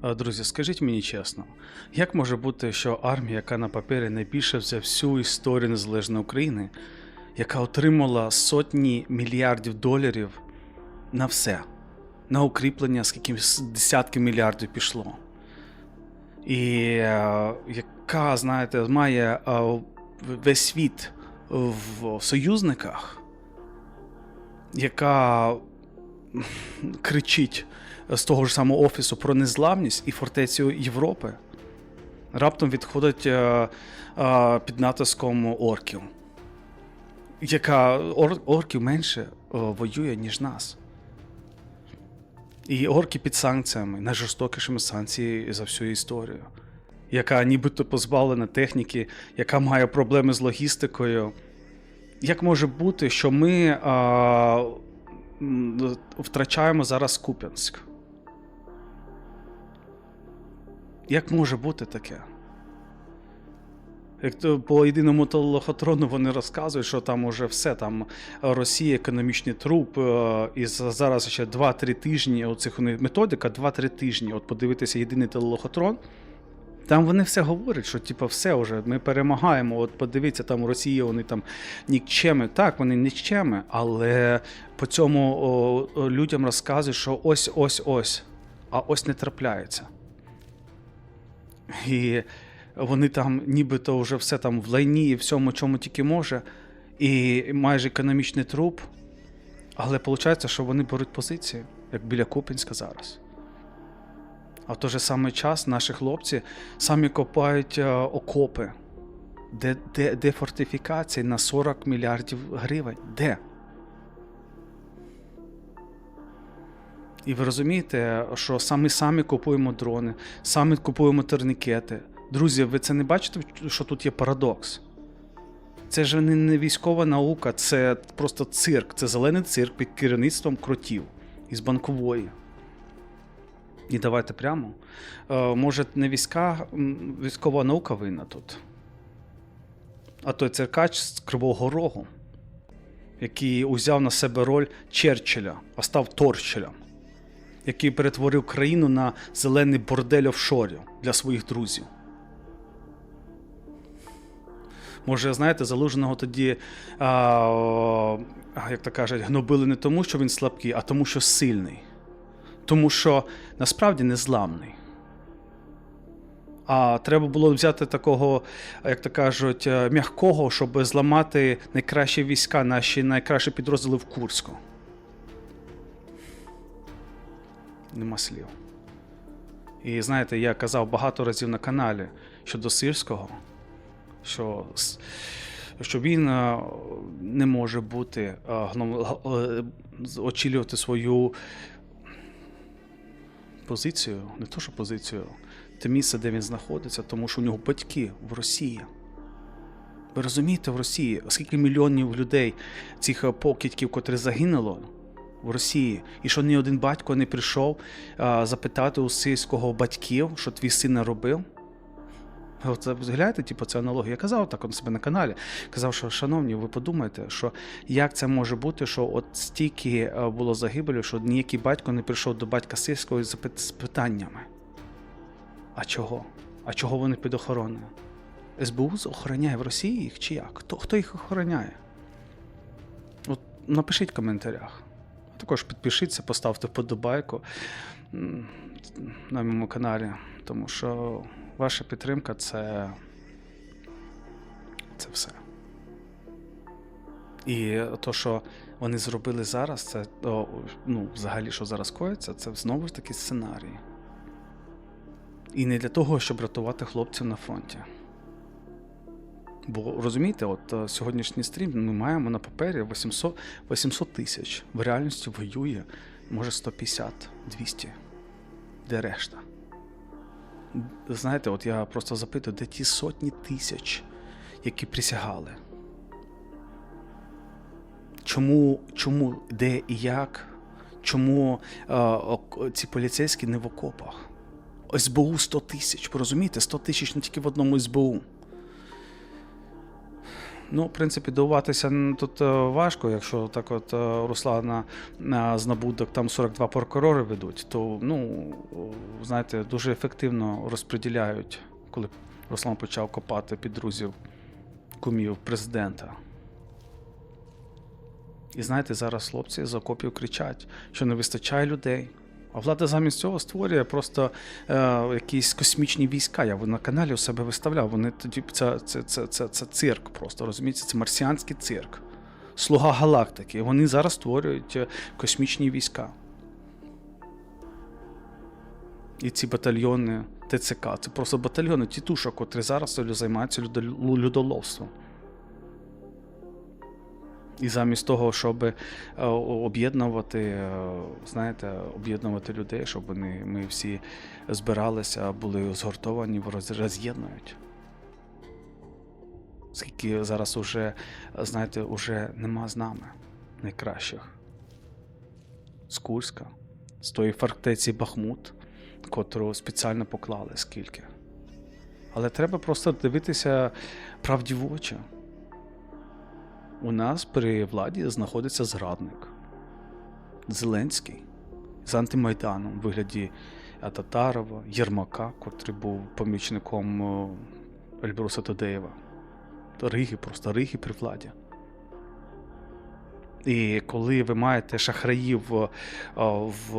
А, Друзі, скажіть мені чесно, як може бути, що армія, яка на папері найбільше за всю історію незалежної України, яка отримала сотні мільярдів доларів на все, на укріплення, скільки с- десятки мільярдів пішло. І е, яка, знаєте, має е, весь світ в союзниках, яка кричить з того ж самого офісу про незламність і фортецю Європи, раптом відходить е, е, під натиском орків, яка ор, орків менше е, воює, ніж нас. І орки під санкціями, найжорстокішими санкції за всю історію, яка нібито позбавлена техніки, яка має проблеми з логістикою. Як може бути, що ми а, втрачаємо зараз Куп'янськ? Як може бути таке? Як то по єдиному телохотрону вони розказують, що там уже все, там Росія, економічний труп, е, і зараз ще 2-3 тижні, оцих методика 2-3 тижні. От подивитися єдиний телохотрон. Там вони все говорять, що типу, все вже, ми перемагаємо. От подивіться, там у Росії вони там нікчеми. Так, вони нікчеми, але по цьому о, людям розказують, що ось ось ось, а ось не трапляється. І вони там нібито вже все там в лайні і всьому, чому тільки може, і майже економічний труп. Але виходить, що вони беруть позиції, як біля Купінська зараз. А в той же самий час наші хлопці самі копають е, окопи. Де, де, де фортифікації на 40 мільярдів гривень? Де? І ви розумієте, що самі самі купуємо дрони, самі купуємо турнікети. Друзі, ви це не бачите, що тут є парадокс? Це ж не, військова наука, це просто цирк, це зелений цирк під керівництвом кротів із банкової. І давайте прямо. Е, може, не війська, військова наука винна тут. А той циркач з Кривого Рогу, який узяв на себе роль Черчилля, а став Торчелем, який перетворив країну на зелений бордель офшорів для своїх друзів. Може, знаєте, залуженого тоді, а, як то кажуть, гнобили не тому, що він слабкий, а тому, що сильний. Тому що насправді незламний. А треба було взяти такого, як то кажуть, е, м'якого, щоб зламати найкращі війська, наші найкращі підрозділи в Курську. Нема слів. І знаєте, я казав багато разів на каналі щодо Сирського, що, що він е, не може бути е, е, очолювати свою позицію, не то що позицію, те місце, де він знаходиться, тому що у нього батьки в Росії. Ви розумієте, в Росії, скільки мільйонів людей, цих покидьків, котрі загинуло в Росії, і що ні один батько не прийшов а, запитати у сільського батьків, що твій син не робив. От гляньте, типу, це аналогія. Я казав так у себе на каналі. Казав, що шановні, ви подумайте, що як це може бути, що от стільки е, було загибелю, що ніякий батько не прийшов до батька сільського з питаннями. А чого? А чого вони під охороною? СБУ охороняє в Росії їх чи як? Хто, хто їх охороняє? От напишіть в коментарях. Також підпишіться, поставте вподобайку на моєму каналі, тому що ваша підтримка це. це все. І то, що вони зробили зараз, це ну, взагалі, що зараз коїться, це знову ж таки сценарій. І не для того, щоб рятувати хлопців на фронті. Бо розумієте, от е, сьогоднішній стрім ми маємо на папері 800 800 тисяч. В реальності воює, може 150, 200. Де решта? Знаєте, от я просто запитую, де ті сотні тисяч, які присягали? Чому, чому, де і як? Чому е, ці поліцейські не в окопах? СБУ 100 тисяч, ви розумієте? 100 тисяч не тільки в одному СБУ. Ну, в принципі, дивуватися тут е, важко, якщо так от е, Руслана е, з набудок там 42 прокурори ведуть, то ну, знаєте, дуже ефективно розподіляють, коли Руслан почав копати під друзів кумів президента. І знаєте, зараз хлопці з окопів кричать, що не вистачає людей. А влада замість цього створює просто е, якісь космічні війська. Я на каналі у себе виставляв. Вони тоді це, це, це, це, це цирк просто, розумієте? Це марсіанський цирк. Слуга галактики. Вони зараз створюють е, космічні війська. І ці батальйони ТЦК. Це просто батальйони тітушок, котрі зараз займаються людо- людоловством. І замість того, щоб е, об'єднувати, е, знаєте, об'єднувати людей, щоб вони, ми всі збиралися, були згуртовані, роз'єднують. Скільки зараз уже, знаєте, уже нема з нами найкращих. З Курська, з тої фортеці Бахмут, котру спеціально поклали скільки. Але треба просто дивитися правді в очі. У нас при владі знаходиться зрадник Зеленський з антимайданом в вигляді е, Татарова, Єрмака, котрий був помічником е, Ельбруса Тодеєва. Риги, просто Риги при владі. І коли ви маєте шахраїв, е, в,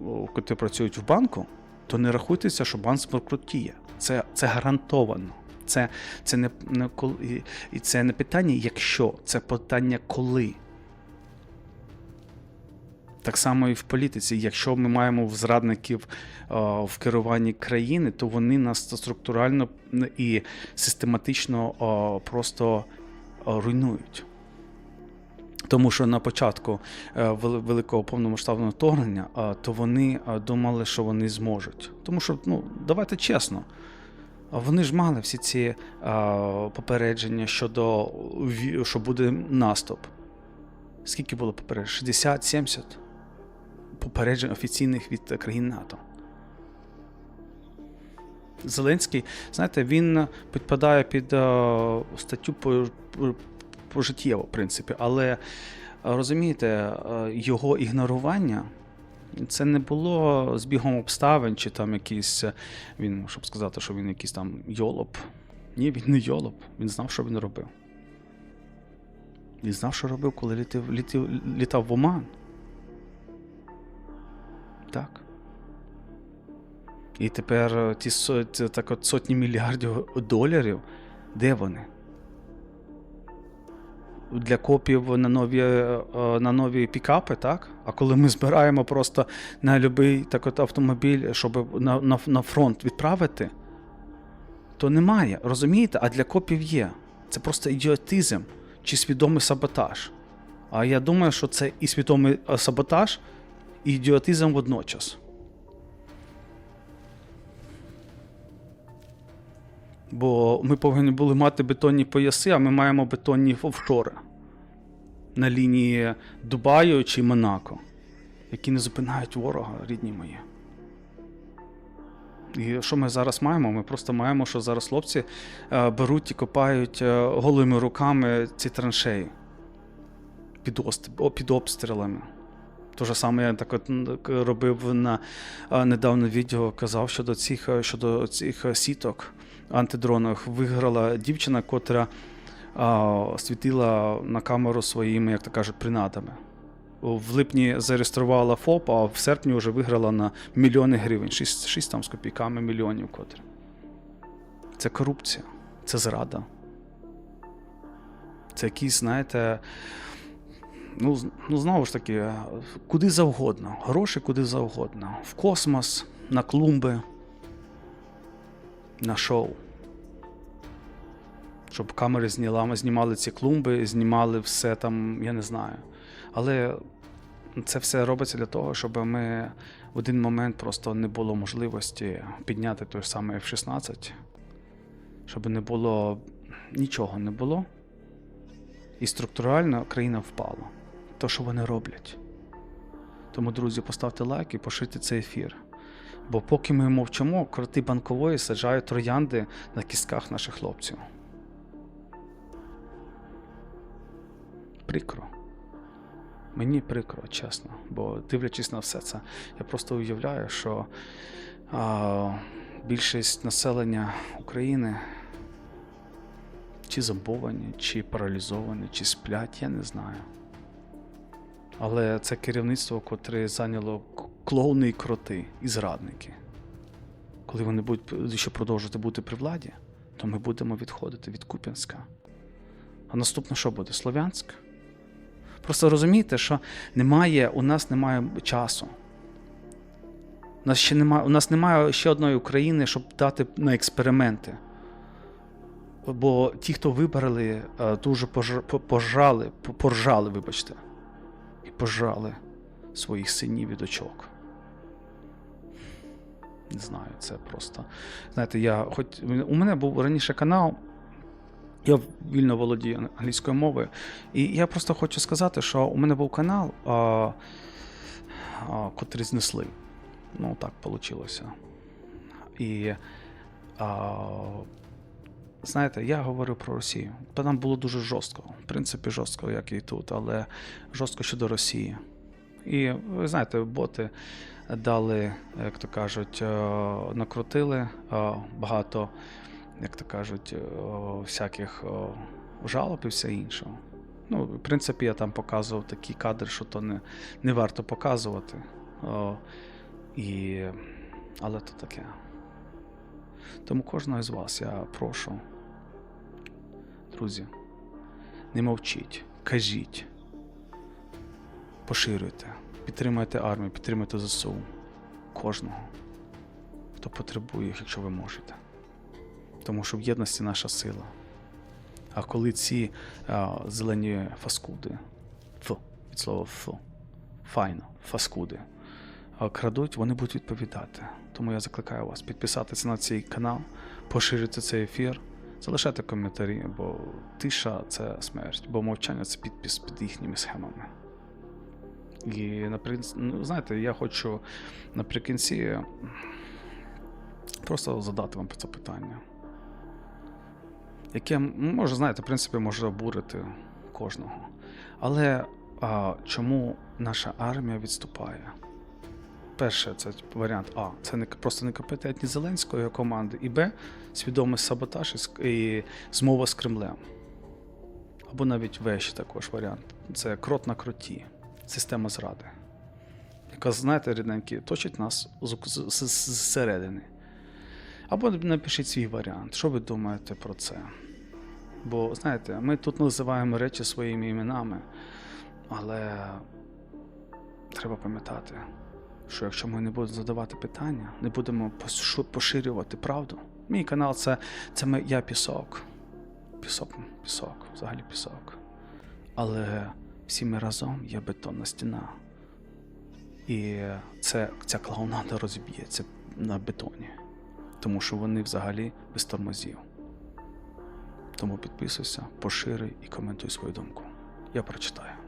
в, котрі працюють в банку, то не рахуйтеся, що банк збанкрутіє. Це, це гарантовано. Це, це не, не коли, і це не питання, якщо, це питання коли. Так само і в політиці. Якщо ми маємо зрадників е, в керуванні країни, то вони нас структурально і систематично е, просто е, руйнують. Тому що на початку великого повномасштабного вторгнення, то вони думали, що вони зможуть. Тому що, ну, давайте чесно, Вони ж мали всі ці е, попередження щодо що буде наступ. Скільки було попереджень? 60-70 попереджень офіційних від країн НАТО. Зеленський, знаєте, він підпадає під е, статтю по, по, пожиттєво, в принципі, але розумієте, е, його ігнорування. Це не було збігом обставин, чи там якийсь е, він, щоб сказати, що він якийсь там йолоп. Ні, він не йолоп. Він знав, що він робив. Він знав, що робив, коли літав, літав, літав в Оман. Так. І тепер ті так от сотні мільярдів доларів, де вони? Для копів на нові, е, на нові пікапи, так? А коли ми збираємо просто на будь-який так от автомобіль, щоб на, на, на фронт відправити, то немає. Розумієте? А для копів є. Це просто ідіотизм чи свідомий саботаж. А я думаю, що це і свідомий е, саботаж, і ідіотизм водночас. Бо ми повинні були мати бетонні пояси, а ми маємо бетонні офшори на лінії Дубаю чи Монако, які не зупинають ворога, рідні мої. І що ми зараз маємо? Ми просто маємо, що зараз хлопці е, беруть і копають е, голими руками ці траншеї під, під обстрілами. Те ж саме я так от робив на е, недавно відео, казав щодо цих, щодо цих сіток антидронових. Виграла дівчина, котра а, світила на камеру своїми, як то кажуть, принадами. В липні зареєструвала ФОП, а в серпні вже виграла на мільйони гривень. 6, 6 там з копійками мільйонів котре. Це корупція, це зрада. Це якісь, знаєте, ну, ну знову ж таки, куди завгодно. Гроші куди завгодно. В космос, на клумби, на шоу. Щоб камери зняла, знімали ці клумби, знімали все там, я не знаю. Але це все робиться для того, щоб ми в один момент просто не було можливості підняти той самий F-16, щоб не було нічого не було. І структурально країна впала. То, що вони роблять. Тому, друзі, поставте лайк і поширте цей ефір. Бо поки ми мовчимо, кроти банкової саджають троянди на кістках наших хлопців. прикро. Мені прикро, чесно. Бо дивлячись на все це, я просто уявляю, що а, більшість населення України чи зомбовані, чи паралізовані, чи сплять, я не знаю. Але це керівництво, котре зайняло клоуни і кроти, і зрадники. Коли вони будуть ще продовжувати бути при владі, то ми будемо відходити від Куп'янська. А наступне що буде? Слов'янськ? Просто розумієте, що немає, у нас немає часу. У нас ще немає, у нас немає ще одної України, щоб дати на експерименти. Бо ті, хто вибрали, е, дуже пож- по- пожали, поржали, вибачте, і пожали своїх синів і дочок. Не знаю, це просто. Знаєте, я хоч у мене був раніше канал, я вільно володію англійською мовою. І я просто хочу сказати, що у мене був канал, а, а, котрий знесли. Ну, так вийшло. І а, знаєте, я говорив про Росію. Та Там було дуже жорстко. В принципі, жорстко, як і тут, але жорстко щодо Росії. І ви знаєте, боти дали, як то кажуть, е, накрутили е, багато, як то кажуть, е, всяких жалоб і все інше. Ну, в принципі, я там показував такі кадри, що то не, не варто показувати. О, і... Але то таке. Тому кожного з вас я прошу, друзі, не мовчіть, кажіть, поширюйте, підтримуйте армію, підтримуйте ЗСУ. Кожного, хто потребує їх, якщо ви можете. Тому що в єдності наша сила. А коли ці а, зелені фаскуди, ф, від слова ф, файно, фаскуди, крадуть, вони будуть відповідати. Тому я закликаю вас підписатися на цей канал, поширити цей ефір, залишайте коментарі, бо тиша це смерть, бо мовчання це підпис під їхніми схемами. І наприкінці, ну, знаєте, я хочу наприкінці просто задати вам це питання яке може, знаєте, в принципі, може обурити кожного. Але а, чому наша армія відступає? Перше, це варіант А. Це не просто некомпетентність Зеленської команди, і Б. Свідомий саботаж і змова з Кремлем. Або навіть В ще також варіант. Це крот на кроті, система зради. Яка, знаєте, рідненькі, точить нас зсередини. Або напишіть свій варіант. Що ви думаєте про це? Бо, знаєте, ми тут називаємо речі своїми іменами, але треба пам'ятати, що якщо ми не будемо задавати питання, не будемо поширювати правду. Мій канал це, це ми, я пісок. Пісок, пісок, взагалі пісок. Але всі ми разом є бетонна стіна. І це, ця клоунада розіб'ється на бетоні тому що вони взагалі без тормозів. Тому підписуйся, поширюй і коментуй свою думку. Я прочитаю.